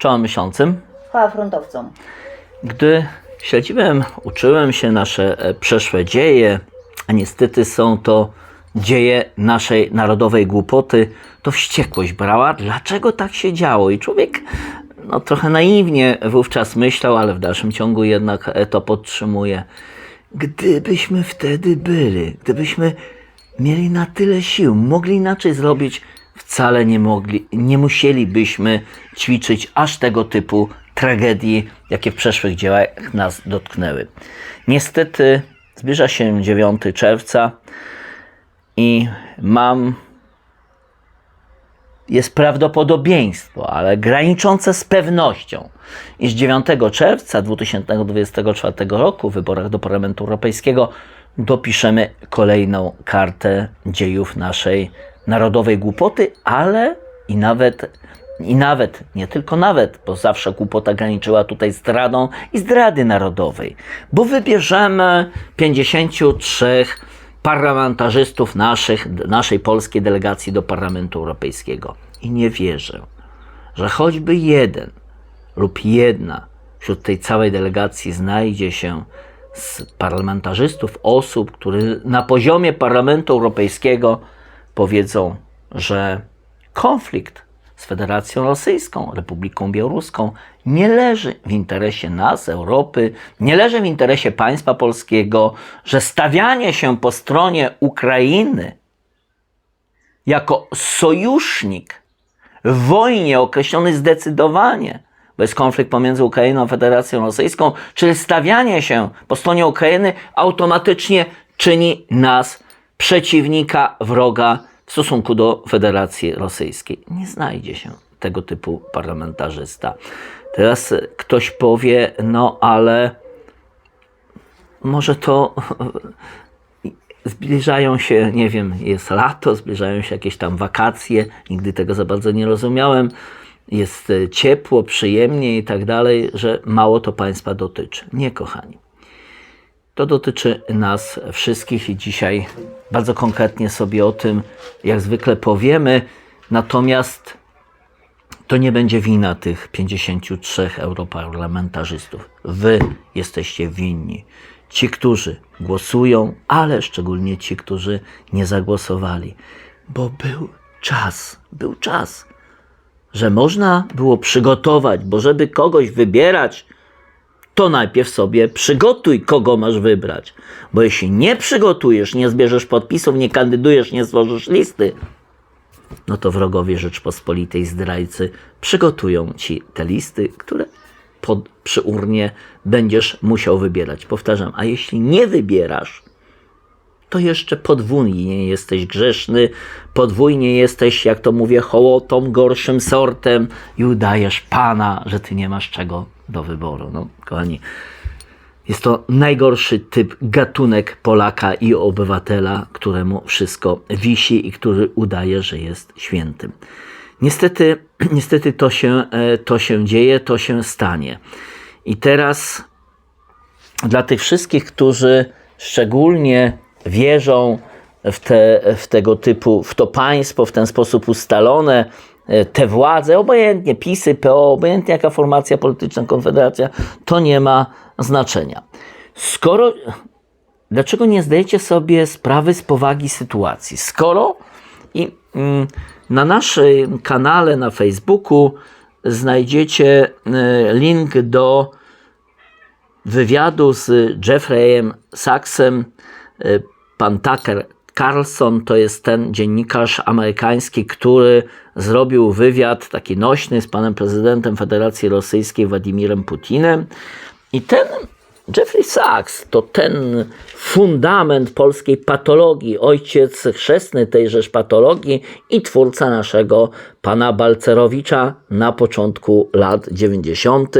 Czołem miesiącem. Chwała frontowcom. Gdy śledziłem, uczyłem się nasze e, przeszłe dzieje, a niestety są to dzieje naszej narodowej głupoty, to wściekłość brała, dlaczego tak się działo. I człowiek no, trochę naiwnie wówczas myślał, ale w dalszym ciągu jednak e, to podtrzymuje. Gdybyśmy wtedy byli, gdybyśmy mieli na tyle sił, mogli inaczej zrobić, wcale nie mogli, nie musielibyśmy ćwiczyć aż tego typu tragedii, jakie w przeszłych dziełach nas dotknęły. Niestety zbliża się 9 czerwca i mam jest prawdopodobieństwo, ale graniczące z pewnością, iż 9 czerwca 2024 roku w wyborach do Parlamentu Europejskiego dopiszemy kolejną kartę dziejów naszej narodowej głupoty, ale i nawet, i nawet, nie tylko nawet, bo zawsze głupota graniczyła tutaj zdradą i zdrady narodowej, bo wybierzemy 53 parlamentarzystów naszych, naszej polskiej delegacji do Parlamentu Europejskiego. I nie wierzę, że choćby jeden lub jedna wśród tej całej delegacji znajdzie się z parlamentarzystów, osób, które na poziomie Parlamentu Europejskiego powiedzą, że konflikt z Federacją Rosyjską, Republiką Białoruską nie leży w interesie nas, Europy, nie leży w interesie państwa polskiego, że stawianie się po stronie Ukrainy jako sojusznik w wojnie określony zdecydowanie, bo jest konflikt pomiędzy Ukrainą a Federacją Rosyjską, czyli stawianie się po stronie Ukrainy automatycznie czyni nas przeciwnika, wroga w stosunku do Federacji Rosyjskiej. Nie znajdzie się tego typu parlamentarzysta. Teraz ktoś powie, no ale może to zbliżają się, nie wiem, jest lato, zbliżają się jakieś tam wakacje, nigdy tego za bardzo nie rozumiałem, jest ciepło, przyjemnie i tak dalej, że mało to Państwa dotyczy. Nie, kochani. To dotyczy nas wszystkich i dzisiaj bardzo konkretnie sobie o tym, jak zwykle powiemy, natomiast to nie będzie wina tych 53 europarlamentarzystów. Wy jesteście winni. Ci, którzy głosują, ale szczególnie ci, którzy nie zagłosowali. Bo był czas, był czas, że można było przygotować, bo żeby kogoś wybierać, to najpierw sobie przygotuj, kogo masz wybrać. Bo jeśli nie przygotujesz, nie zbierzesz podpisów, nie kandydujesz, nie złożysz listy, no to wrogowie Rzeczpospolitej zdrajcy przygotują ci te listy, które pod, przy urnie będziesz musiał wybierać. Powtarzam, a jeśli nie wybierasz, to jeszcze podwójnie jesteś grzeszny, podwójnie jesteś, jak to mówię, hołotą, gorszym sortem i udajesz Pana, że ty nie masz czego do wyboru. No, kochani, jest to najgorszy typ, gatunek Polaka i obywatela, któremu wszystko wisi i który udaje, że jest świętym. Niestety, niestety to się, e, to się dzieje, to się stanie. I teraz dla tych wszystkich, którzy szczególnie wierzą w, te, w tego typu, w to państwo w ten sposób ustalone, te władze, obojętnie PiSy, PO, obojętnie jaka formacja polityczna, konfederacja, to nie ma znaczenia. Skoro, dlaczego nie zdajecie sobie sprawy z powagi sytuacji? Skoro i mm, na naszym kanale na Facebooku znajdziecie e, link do wywiadu z Jeffreyem Sachsem. E, Pan Tucker Carlson to jest ten dziennikarz amerykański, który zrobił wywiad taki nośny z panem prezydentem Federacji Rosyjskiej Władimirem Putinem. I ten Jeffrey Sachs to ten fundament polskiej patologii, ojciec chrzestny tejżeż patologii i twórca naszego pana Balcerowicza na początku lat 90.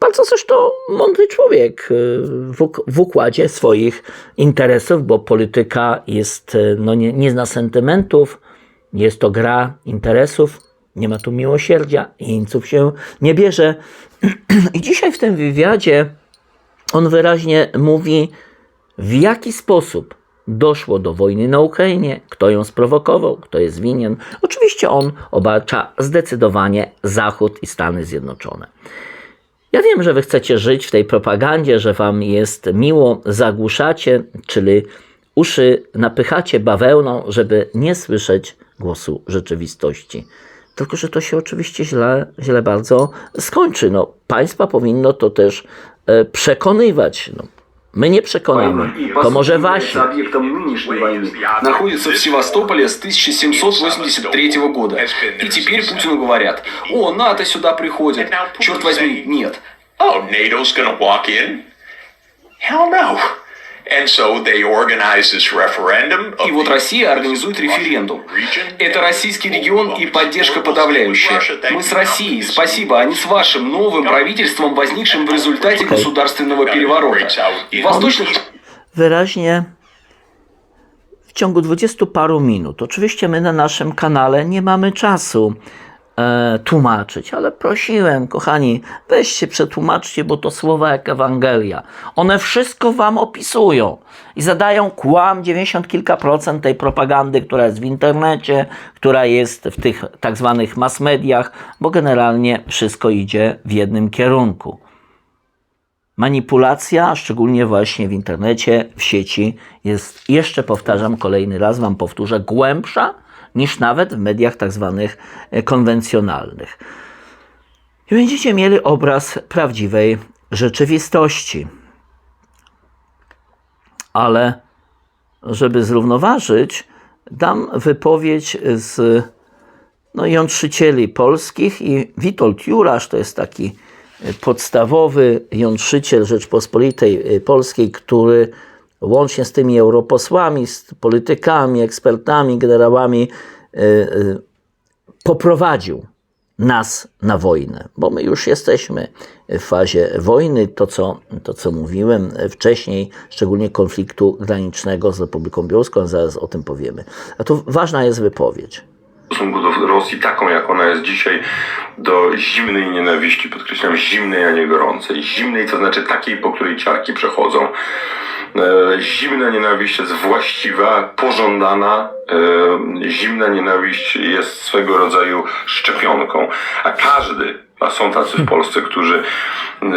Bardzo zresztą mądry człowiek y, w, w układzie swoich interesów, bo polityka jest, y, no nie, nie zna sentymentów, jest to gra interesów, nie ma tu miłosierdzia, jeńców się nie bierze. I dzisiaj w tym wywiadzie on wyraźnie mówi, w jaki sposób doszło do wojny na Ukrainie, kto ją sprowokował, kto jest winien. Oczywiście on obarcza zdecydowanie Zachód i Stany Zjednoczone. Ja wiem, że wy chcecie żyć w tej propagandzie, że wam jest miło, zagłuszacie, czyli uszy napychacie bawełną, żeby nie słyszeć głosu rzeczywistości. Tylko, że to się oczywiście źle, źle bardzo skończy. No, państwa powinno to też e, przekonywać. No, my nie przekonamy, to może wasi. объектом нынешней войны, находится в Севастополе с 1783 года. И теперь Путину говорят, о, НАТО сюда приходит. Черт возьми, нет. oh, NATO's to walk in? Hell no. И вот the Россия организует референдум. region. Это российский регион и поддержка подавляющая. Мы с Россией, спасибо, а не с вашим новым правительством, возникшим в результате государственного переворота. В восточных wyraźnie w ciągu dwudziestu paru minut. Oczywiście my na naszym kanale nie mamy czasu e, tłumaczyć, ale prosiłem, kochani, weźcie, przetłumaczcie, bo to słowa jak Ewangelia. One wszystko wam opisują i zadają kłam 90 kilka procent tej propagandy, która jest w internecie, która jest w tych tak zwanych mass mediach, bo generalnie wszystko idzie w jednym kierunku manipulacja, szczególnie właśnie w internecie, w sieci, jest jeszcze, powtarzam kolejny raz, wam powtórzę, głębsza niż nawet w mediach tak zwanych e, konwencjonalnych. I będziecie mieli obraz prawdziwej rzeczywistości. Ale żeby zrównoważyć, dam wypowiedź z no, jątrzycieli polskich i Witold Jurasz to jest taki e, podstawowy jątrzyciel Rzeczpospolitej e, Polskiej, który łącznie z tymi europosłami, z politykami, ekspertami, generałami e, e, poprowadził nas na wojnę, bo my już jesteśmy w fazie wojny, to co, to co mówiłem wcześniej, szczególnie konfliktu granicznego z Republiką Białoruską, zaraz o tym powiemy. A tu ważna jest wypowiedź. W stosunku do Rosji taką, jak ona jest dzisiaj, do zimnej nienawiści, podkreślam, zimnej, a nie gorącej. Zimnej, to znaczy takiej, po której ciarki przechodzą. E, Zimna nienawiść jest właściwa, pożądana. E, Zimna nienawiść jest swego rodzaju szczepionką. A każdy, a są tacy w Polsce, którzy e,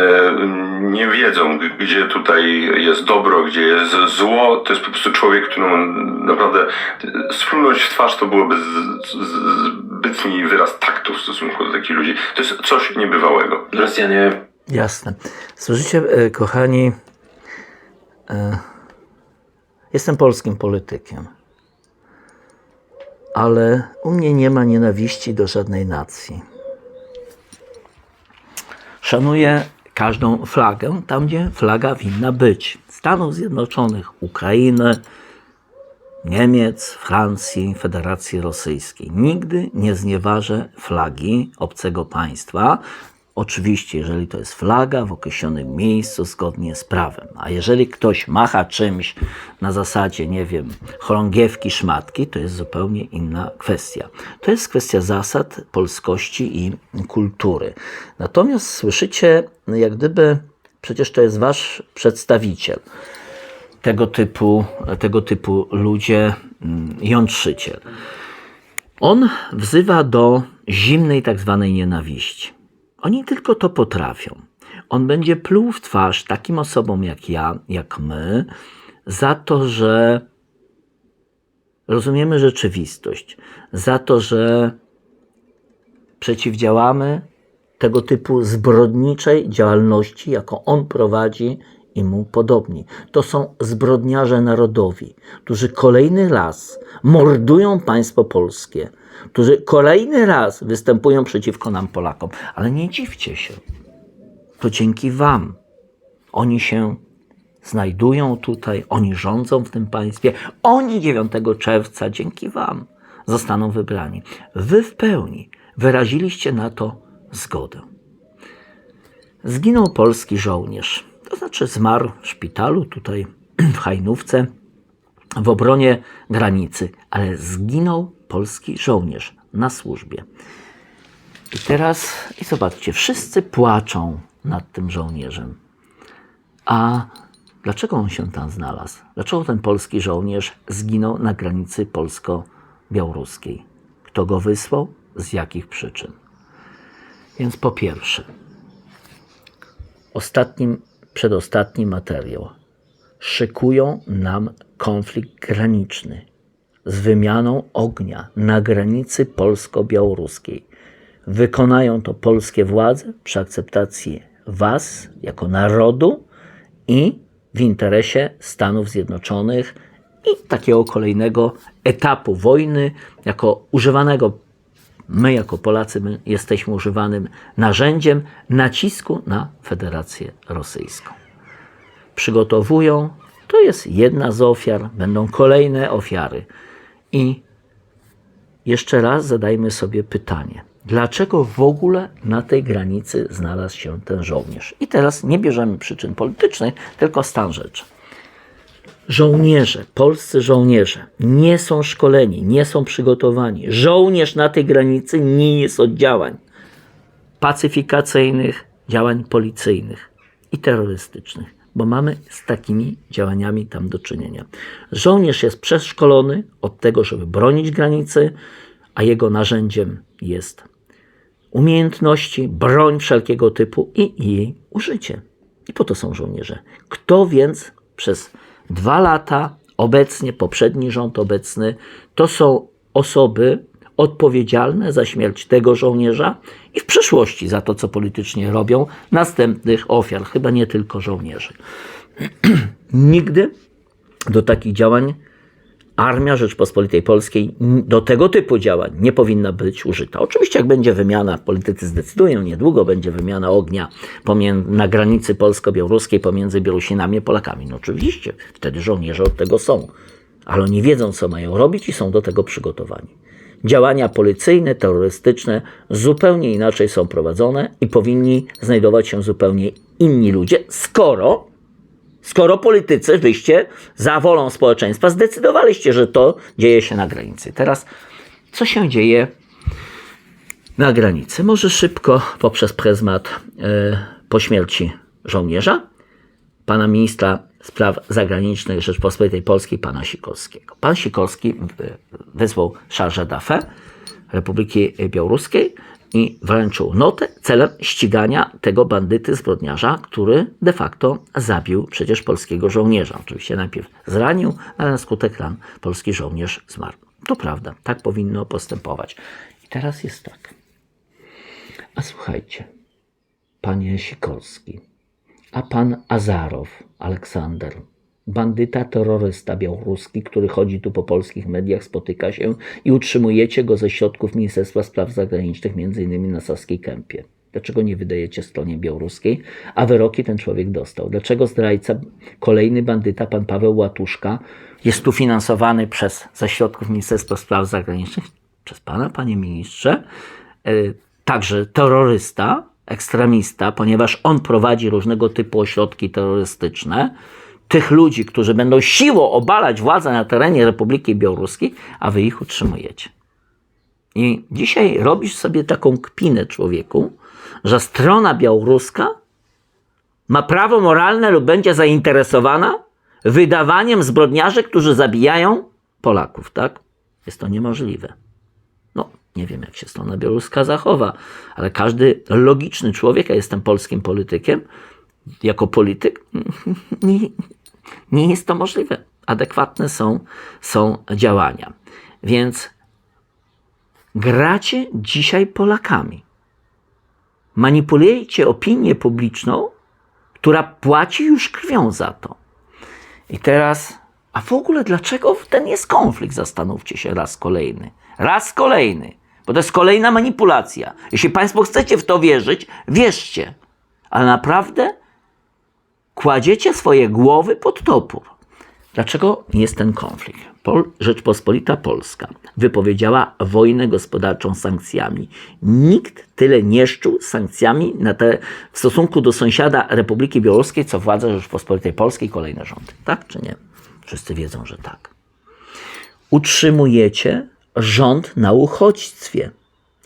nie wiedzą, gdzie tutaj jest dobro, gdzie jest zło. To jest po prostu człowiek, któremu naprawdę e, splunąć w twarz to byłoby zbytni wyraz taktu w stosunku do takich ludzi. To jest coś niebywałego. Rosjanie Jasne. Słyszycie, e, kochani, jestem polskim politykiem, ale u mnie nie ma nienawiści do żadnej nacji. Szanuję każdą flagę tam, gdzie flaga winna być. Stanów Zjednoczonych, Ukrainy, Niemiec, Francji, Federacji Rosyjskiej. Nigdy nie znieważę flagi obcego państwa. Oczywiście, jeżeli to jest flaga w określonym miejscu zgodnie z prawem. A jeżeli ktoś macha czymś na zasadzie, nie wiem, chorągiewki, szmatki, to jest zupełnie inna kwestia. To jest kwestia zasad polskości i kultury. Natomiast słyszycie, jak gdyby, przecież to jest wasz przedstawiciel tego typu, tego typu ludzie, mm, jątrzyciel. On wzywa do zimnej tak zwanej nienawiści. Oni tylko to potrafią. On będzie pluł w twarz takim osobom jak ja, jak my, za to, że rozumiemy rzeczywistość, za to, że przeciwdziałamy tego typu zbrodniczej działalności, jaką on prowadzi i mu podobni. To są zbrodniarze narodowi, którzy kolejny raz mordują państwo polskie, którzy kolejny raz występują przeciwko nam, Polakom. Ale nie dziwcie się, to dzięki Wam. Oni się znajdują tutaj, oni rządzą w tym państwie. Oni 9 czerwca dzięki Wam zostaną wybrani. Wy w pełni wyraziliście na to zgodę. Zginął polski żołnierz, to znaczy zmarł w szpitalu tutaj w Hajnówce w obronie granicy, ale zginął polski żołnierz na służbie. I teraz, i zobaczcie, wszyscy płaczą nad tym żołnierzem. A Dlaczego on się tam znalazł? Dlaczego ten polski żołnierz zginął na granicy polsko-białoruskiej? Kto go wysłał? Z jakich przyczyn? Więc po pierwsze, ostatnim, przedostatni materiał. Szykują nam konflikt graniczny z wymianą ognia na granicy polsko-białoruskiej. Wykonają to polskie władze przy akceptacji Was jako narodu i w interesie Stanów Zjednoczonych i takiego kolejnego etapu wojny, jako używanego my jako Polacy my jesteśmy używanym narzędziem nacisku na Federację Rosyjską. Przygotowują, to jest jedna z ofiar, będą kolejne ofiary. I jeszcze raz zadajmy sobie pytanie, dlaczego w ogóle na tej granicy znalazł się ten żołnierz? I teraz nie bierzemy przyczyn politycznych, tylko stan rzeczy. Żołnierze, polscy żołnierze nie są szkoleni, nie są przygotowani. Żołnierz na tej granicy nie jest od działań pacyfikacyjnych, działań policyjnych i terrorystycznych, bo mamy z takimi działaniami tam do czynienia. Żołnierz jest przeszkolony od tego, żeby bronić granicy, a jego narzędziem jest umiejętności, broń wszelkiego typu i jej użycie. I po to są żołnierze. Kto więc przez dwa lata, obecnie, poprzedni rząd obecny, to są osoby odpowiedzialne za śmierć tego żołnierza i w przyszłości za to, co politycznie robią, następnych ofiar, chyba nie tylko żołnierzy. Nigdy do takich działań Armia Rzeczpospolitej Polskiej do tego typu działań nie powinna być użyta. Oczywiście, jak będzie wymiana, politycy zdecydują, niedługo będzie wymiana ognia na granicy polsko-białoruskiej pomiędzy Białorusinami i Polakami. No oczywiście, wtedy żołnierze od tego są, ale oni wiedzą, co mają robić i są do tego przygotowani. Działania policyjne, terrorystyczne zupełnie inaczej są prowadzone i powinni znajdować się zupełnie inni ludzie, skoro skoro politycy, wyście za wolą społeczeństwa zdecydowaliście, że to dzieje się na granicy. Teraz, co się dzieje na granicy? Może szybko poprzez pryzmat e, po śmierci żołnierza, pana ministra spraw zagranicznych Rzeczpospolitej Polskiej, pana Sikorskiego. Pan Sikorski wysłał charge d'affaires Republiki Białoruskiej i wręczył notę celem ścigania tego bandyty, zbrodniarza, który de facto zabił przecież polskiego żołnierza. Oczywiście najpierw zranił, ale na skutek ran polski żołnierz zmarł. To prawda, tak powinno postępować. I teraz jest tak. A słuchajcie, panie Sikorski, a pan Azarow, Aleksander, bandyta, terrorysta białoruski, który chodzi tu po polskich mediach, spotyka się i utrzymujecie go ze środków Ministerstwa Spraw Zagranicznych, innymi na Saskiej Kępie. Dlaczego nie wydajecie stronie białoruskiej, a wyroki ten człowiek dostał? Dlaczego zdrajca, kolejny bandyta, pan Paweł Łatuszka, jest tu finansowany przez, ze środków Ministerstwa Spraw Zagranicznych, przez pana, panie ministrze, e, także terrorysta, ekstremista, ponieważ on prowadzi różnego typu ośrodki terrorystyczne, tych ludzi, którzy będą siłą obalać władzę na terenie Republiki Białoruskiej, a wy ich utrzymujecie. I dzisiaj robisz sobie taką kpinę człowieku, że strona białoruska ma prawo moralne lub będzie zainteresowana wydawaniem zbrodniarzy, którzy zabijają Polaków, tak? Jest to niemożliwe. Nie wiem, jak się strona białoruska zachowa, ale każdy logiczny człowiek, a jestem polskim politykiem, jako polityk, nie, nie jest to możliwe. Adekwatne są, są działania. Więc gracie dzisiaj Polakami. Manipulujecie opinię publiczną, która płaci już krwią za to. I teraz, a w ogóle dlaczego ten jest konflikt? Zastanówcie się raz kolejny. Raz kolejny. Bo to jest kolejna manipulacja. Jeśli Państwo chcecie w to wierzyć, wierzcie. Ale naprawdę kładziecie swoje głowy pod topór. Dlaczego jest ten konflikt? Pol Rzeczpospolita Polska wypowiedziała wojnę gospodarczą sankcjami. Nikt tyle nie szczuł sankcjami te, w stosunku do sąsiada Republiki Białoruskiej, co władze Rzeczpospolitej Polskiej kolejne rządy. Tak czy nie? Wszyscy wiedzą, że tak. Utrzymujecie rząd na uchodźstwie.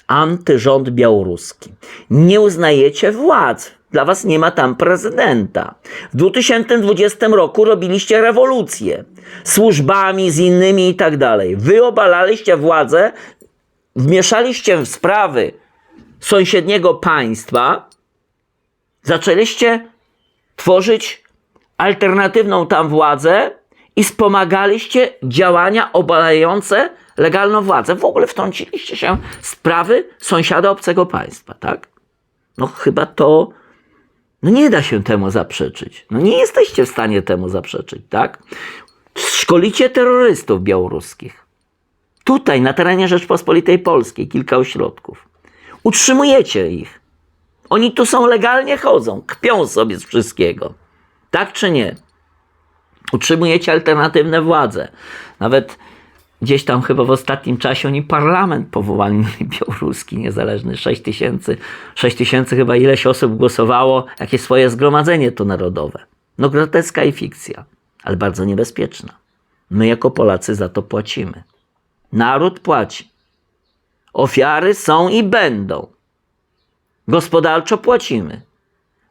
Antyrząd białoruski. Nie uznajecie władz Dla was nie ma tam prezydenta. W 2020 roku robiliście rewolucję. Służbami, z innymi i tak dalej. Wy obalaliście władzę, wmieszaliście w sprawy sąsiedniego państwa, zaczęliście tworzyć alternatywną tam władzę i wspomagaliście działania obalające legalną władzę. W ogóle wtrąciliście się w sprawy sąsiada obcego państwa, tak? No chyba to no nie da się temu zaprzeczyć. No nie jesteście w stanie temu zaprzeczyć, tak? Szkolicie terrorystów białoruskich. Tutaj, na terenie Rzeczpospolitej Polskiej, kilka ośrodków. Utrzymujecie ich. Oni tu są legalnie chodzą, kpią sobie z wszystkiego. Tak czy nie? Utrzymujecie alternatywne władze. Nawet gdzieś tam chyba w ostatnim czasie oni parlament powołali białoruski niezależny. 6 tysięcy, 6 tysięcy chyba ileś osób głosowało, jakieś swoje zgromadzenie to narodowe. No groteska i fikcja, ale bardzo niebezpieczna. My jako Polacy za to płacimy. Naród płaci. Ofiary są i będą. Gospodarczo płacimy.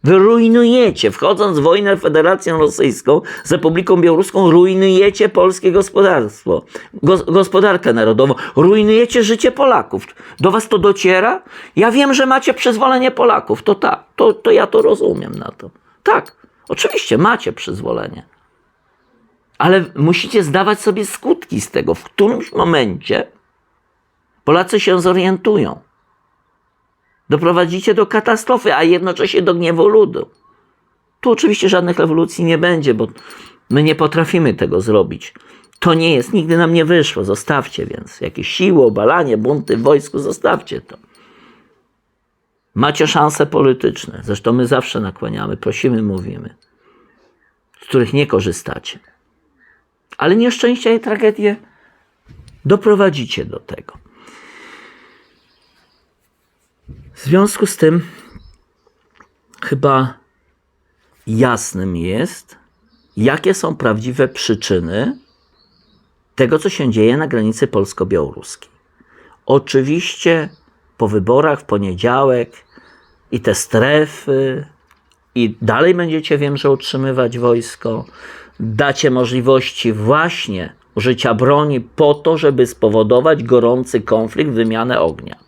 Wy rujnujecie, wchodząc w wojnę Federacją Rosyjską z Republiką Białoruską, rujnujecie polskie gospodarstwo, gos gospodarkę narodową, rujnujecie życie Polaków. Do was to dociera? Ja wiem, że macie przyzwolenie Polaków, to tak, to, to ja to rozumiem na to. Tak, oczywiście macie przyzwolenie. Ale musicie zdawać sobie skutki z tego. W którymś momencie Polacy się zorientują doprowadzicie do katastrofy, a jednocześnie do gniewu ludu. Tu oczywiście żadnych rewolucji nie będzie, bo my nie potrafimy tego zrobić. To nie jest, nigdy nam nie wyszło, zostawcie więc. Jakieś siły, obalanie, bunty w wojsku, zostawcie to. Macie szanse polityczne, zresztą my zawsze nakłaniamy, prosimy, mówimy, z których nie korzystacie. Ale nieszczęścia i tragedie doprowadzicie do tego. W związku z tym chyba jasnym jest, jakie są prawdziwe przyczyny tego, co się dzieje na granicy polsko-białoruskiej. Oczywiście po wyborach w poniedziałek i te strefy, i dalej będziecie, wiem, że utrzymywać wojsko, dacie możliwości właśnie użycia broni po to, żeby spowodować gorący konflikt, wymianę ognia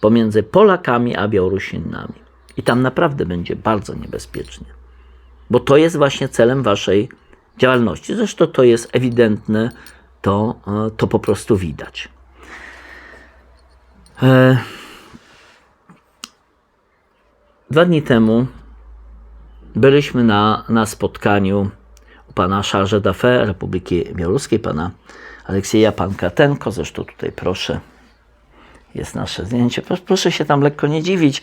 pomiędzy Polakami a Białorusinami. I tam naprawdę będzie bardzo niebezpiecznie. Bo to jest właśnie celem waszej działalności. Zresztą to jest ewidentne, to, e, to po prostu widać. E, Dwa dni temu byliśmy na, na spotkaniu u pana Charles d'Affaires Republiki Białoruskiej, pana Aleksieja Pankatenko. Zresztą tutaj proszę jest nasze zdjęcie. Proszę, się tam lekko nie dziwić.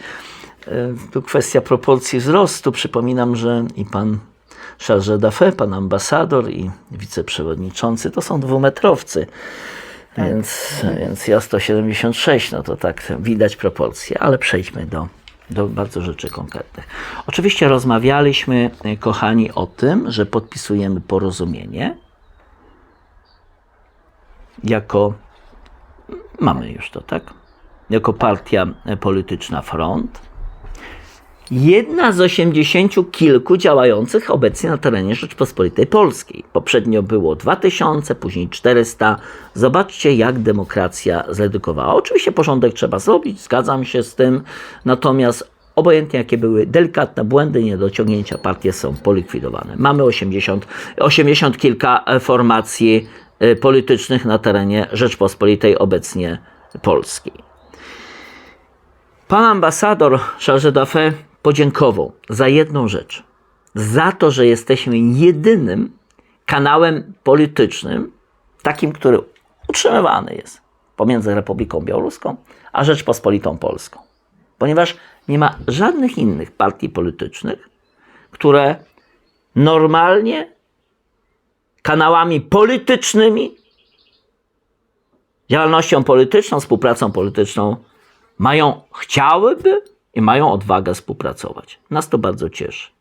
E, Tu kwestia proporcji wzrostu. Przypominam, że i pan Charles d'Affaires, pan ambasador i wiceprzewodniczący to są dwumetrowcy. Więc, więc ja 176, no to tak widać proporcje, ale przejdźmy do, do bardzo rzeczy konkretnych. Oczywiście rozmawialiśmy, e, kochani, o tym, że podpisujemy porozumienie jako Mamy już to, tak? Jako partia polityczna Front. Jedna z osiemdziesięciu kilku działających obecnie na terenie Rzeczpospolitej Polskiej. Poprzednio było 2000, później 400. Zobaczcie, jak demokracja zredukowała. Oczywiście porządek trzeba zrobić, zgadzam się z tym. Natomiast obojętnie jakie były delikatne błędy, niedociągnięcia, partie są polikwidowane. Mamy 80, 80 kilka e, formacji y, politycznych na terenie Rzeczpospolitej obecnie Polskiej. Pan ambasador Charles d'Affaires podziękował za jedną rzecz. Za to, że jesteśmy jedynym kanałem politycznym, takim, który utrzymywany jest pomiędzy Republiką Białoruską a Rzeczpospolitą Polską. Ponieważ nie ma żadnych innych partii politycznych, które normalnie kanałami politycznymi, działalnością polityczną, współpracą polityczną mają, chciałyby i mają odwagę współpracować. Nas to bardzo cieszy.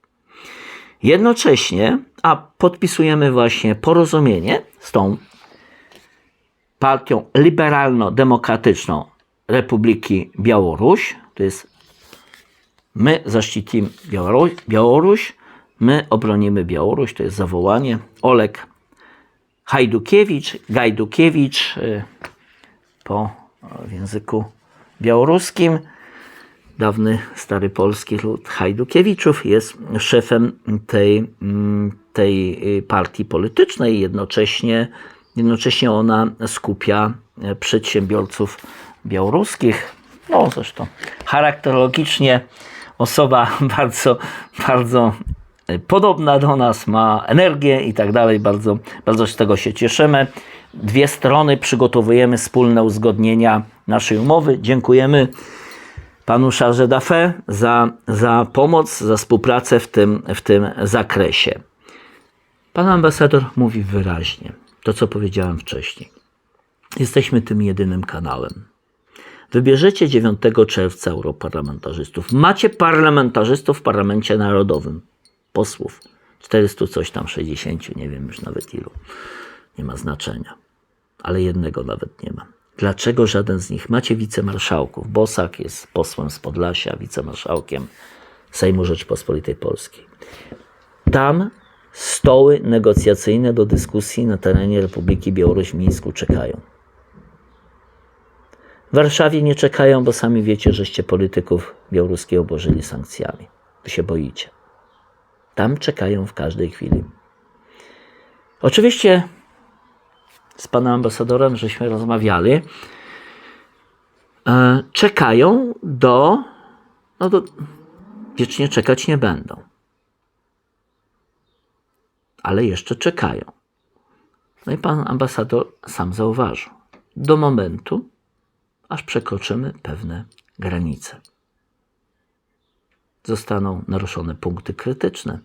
Jednocześnie, a podpisujemy właśnie porozumienie z tą partią liberalno-demokratyczną Republiki Białoruś, to jest My zaszczycimy Białoruś, Białoruś, my obronimy Białoruś, to jest zawołanie. Olek Hajdukiewicz, Gajdukiewicz y, po w języku białoruskim. Dawny stary polski lud Hajdukiewiczów jest szefem tej, mm, tej y, partii politycznej. Jednocześnie, jednocześnie ona skupia e, przedsiębiorców białoruskich. No zresztą charakterologicznie osoba bardzo, bardzo e, podobna do nas, ma energię i tak dalej. Bardzo, bardzo z tego się cieszymy. Dwie strony przygotowujemy wspólne uzgodnienia naszej umowy. Dziękujemy panu Charles Daffé za, za pomoc, za współpracę w tym, w tym zakresie. Pan ambasador mówi wyraźnie to, co powiedziałem wcześniej. Jesteśmy tym jedynym kanałem. Wybierzecie 9 czerwca europarlamentarzystów. Macie parlamentarzystów w parlamencie narodowym. Posłów. 400 coś tam, 60, nie wiem już nawet ilu. Nie ma znaczenia. Ale jednego nawet nie ma. Dlaczego żaden z nich? Macie wicemarszałków. Bosak jest posłem z Podlasia, wicemarszałkiem Sejmu Rzeczpospolitej Polskiej. Tam stoły negocjacyjne do dyskusji na terenie Republiki Białoruś w Mińsku czekają. W Warszawie nie czekają, bo sami wiecie, żeście polityków białoruskich obłożyli sankcjami. Wy się boicie. Tam czekają w każdej chwili. Oczywiście z panem ambasadorem żeśmy rozmawiali. E, czekają do, no do. Wiecznie czekać nie będą. Ale jeszcze czekają. No i pan ambasador sam zauważył. Do momentu, aż przekroczymy pewne granice. Zostaną naruszone punkty krytyczne.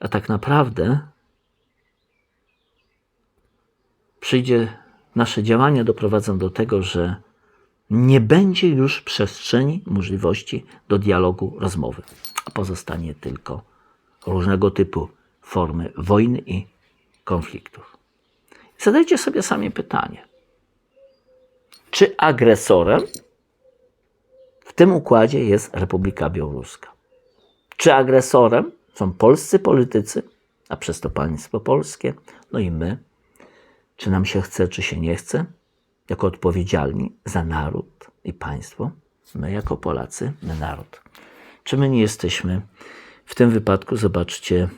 A tak naprawdę przyjdzie, nasze działania doprowadzą do tego, że nie będzie już przestrzeni, możliwości do dialogu, rozmowy, a pozostanie tylko różnego typu formy wojny i konfliktów. Zadajcie sobie sami pytanie, czy agresorem w tym układzie jest Republika Białoruska? Czy agresorem są polscy politycy, a przez to państwo polskie, no i my, czy nam się chce, czy się nie chce, jako odpowiedzialni za naród i państwo, my jako Polacy, my naród. Czy my nie jesteśmy w tym wypadku, zobaczcie,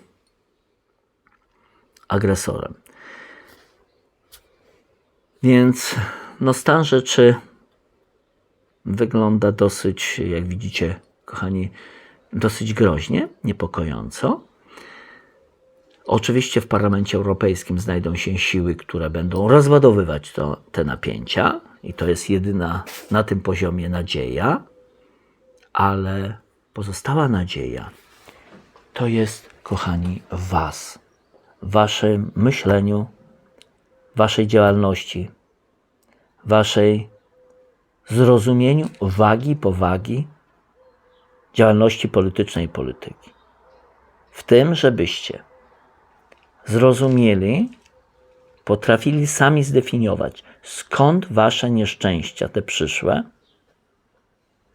agresorem. Więc no stan rzeczy wygląda dosyć, jak widzicie, kochani, dosyć groźnie, niepokojąco. Oczywiście w Parlamencie Europejskim znajdą się siły, które będą rozładowywać to, te napięcia, i to jest jedyna na tym poziomie nadzieja, ale pozostała nadzieja to jest, kochani, Was, Waszym myśleniu, Waszej działalności, Waszej zrozumieniu wagi, powagi działalności politycznej i polityki. W tym, żebyście zrozumieli, potrafili sami zdefiniować, skąd wasze nieszczęścia, te przyszłe,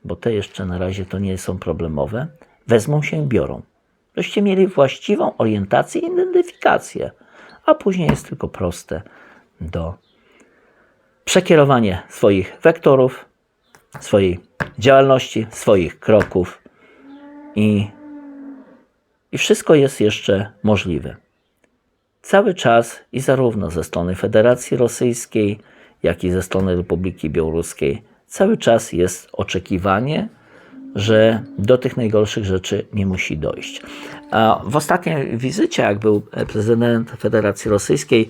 bo te jeszcze na razie to nie są problemowe, wezmą się i biorą. Żeście mieli właściwą orientację i identyfikację, a później jest tylko proste do przekierowania swoich wektorów, swojej działalności, swoich kroków i, i wszystko jest jeszcze możliwe cały czas i zarówno ze strony Federacji Rosyjskiej, jak i ze strony Republiki Białoruskiej, cały czas jest oczekiwanie, że do tych najgorszych rzeczy nie musi dojść. A w ostatniej wizycie, jak był prezydent Federacji Rosyjskiej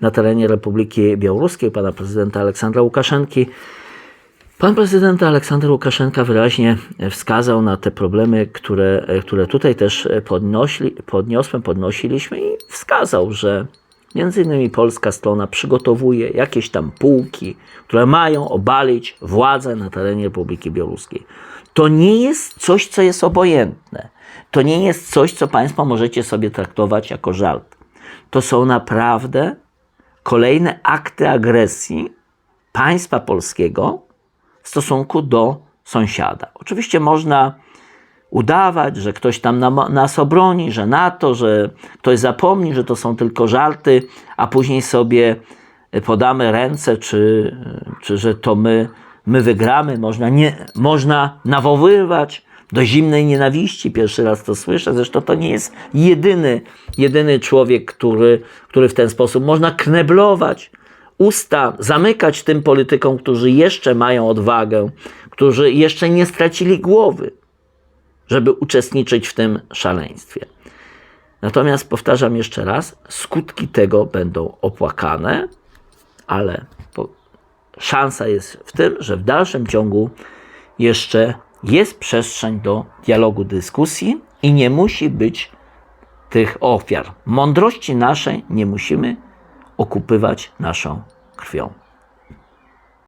na terenie Republiki Białoruskiej, pana prezydenta Aleksandra Łukaszenki, Pan prezydent Aleksander Łukaszenka wyraźnie wskazał na te problemy, które, które tutaj też podnośli, podniosłem, podnosiliśmy i wskazał, że między innymi polska strona przygotowuje jakieś tam pułki, które mają obalić władzę na terenie Republiki Białoruskiej. To nie jest coś, co jest obojętne. To nie jest coś, co Państwo możecie sobie traktować jako żart. To są naprawdę kolejne akty agresji państwa polskiego w stosunku do sąsiada. Oczywiście można udawać, że ktoś tam nam, nas obroni, że na to, że ktoś zapomni, że to są tylko żarty, a później sobie podamy ręce, czy, czy że to my, my wygramy. Można, nie, można nawoływać do zimnej nienawiści. Pierwszy raz to słyszę. Zresztą to nie jest jedyny, jedyny człowiek, który, który w ten sposób można kneblować usta, zamykać tym politykom, którzy jeszcze mają odwagę, którzy jeszcze nie stracili głowy żeby uczestniczyć w tym szaleństwie. Natomiast powtarzam jeszcze raz, skutki tego będą opłakane, ale szansa jest w tym, że w dalszym ciągu jeszcze jest przestrzeń do dialogu, dyskusji i nie musi być tych ofiar. Mądrości naszej nie musimy okupywać naszą krwią.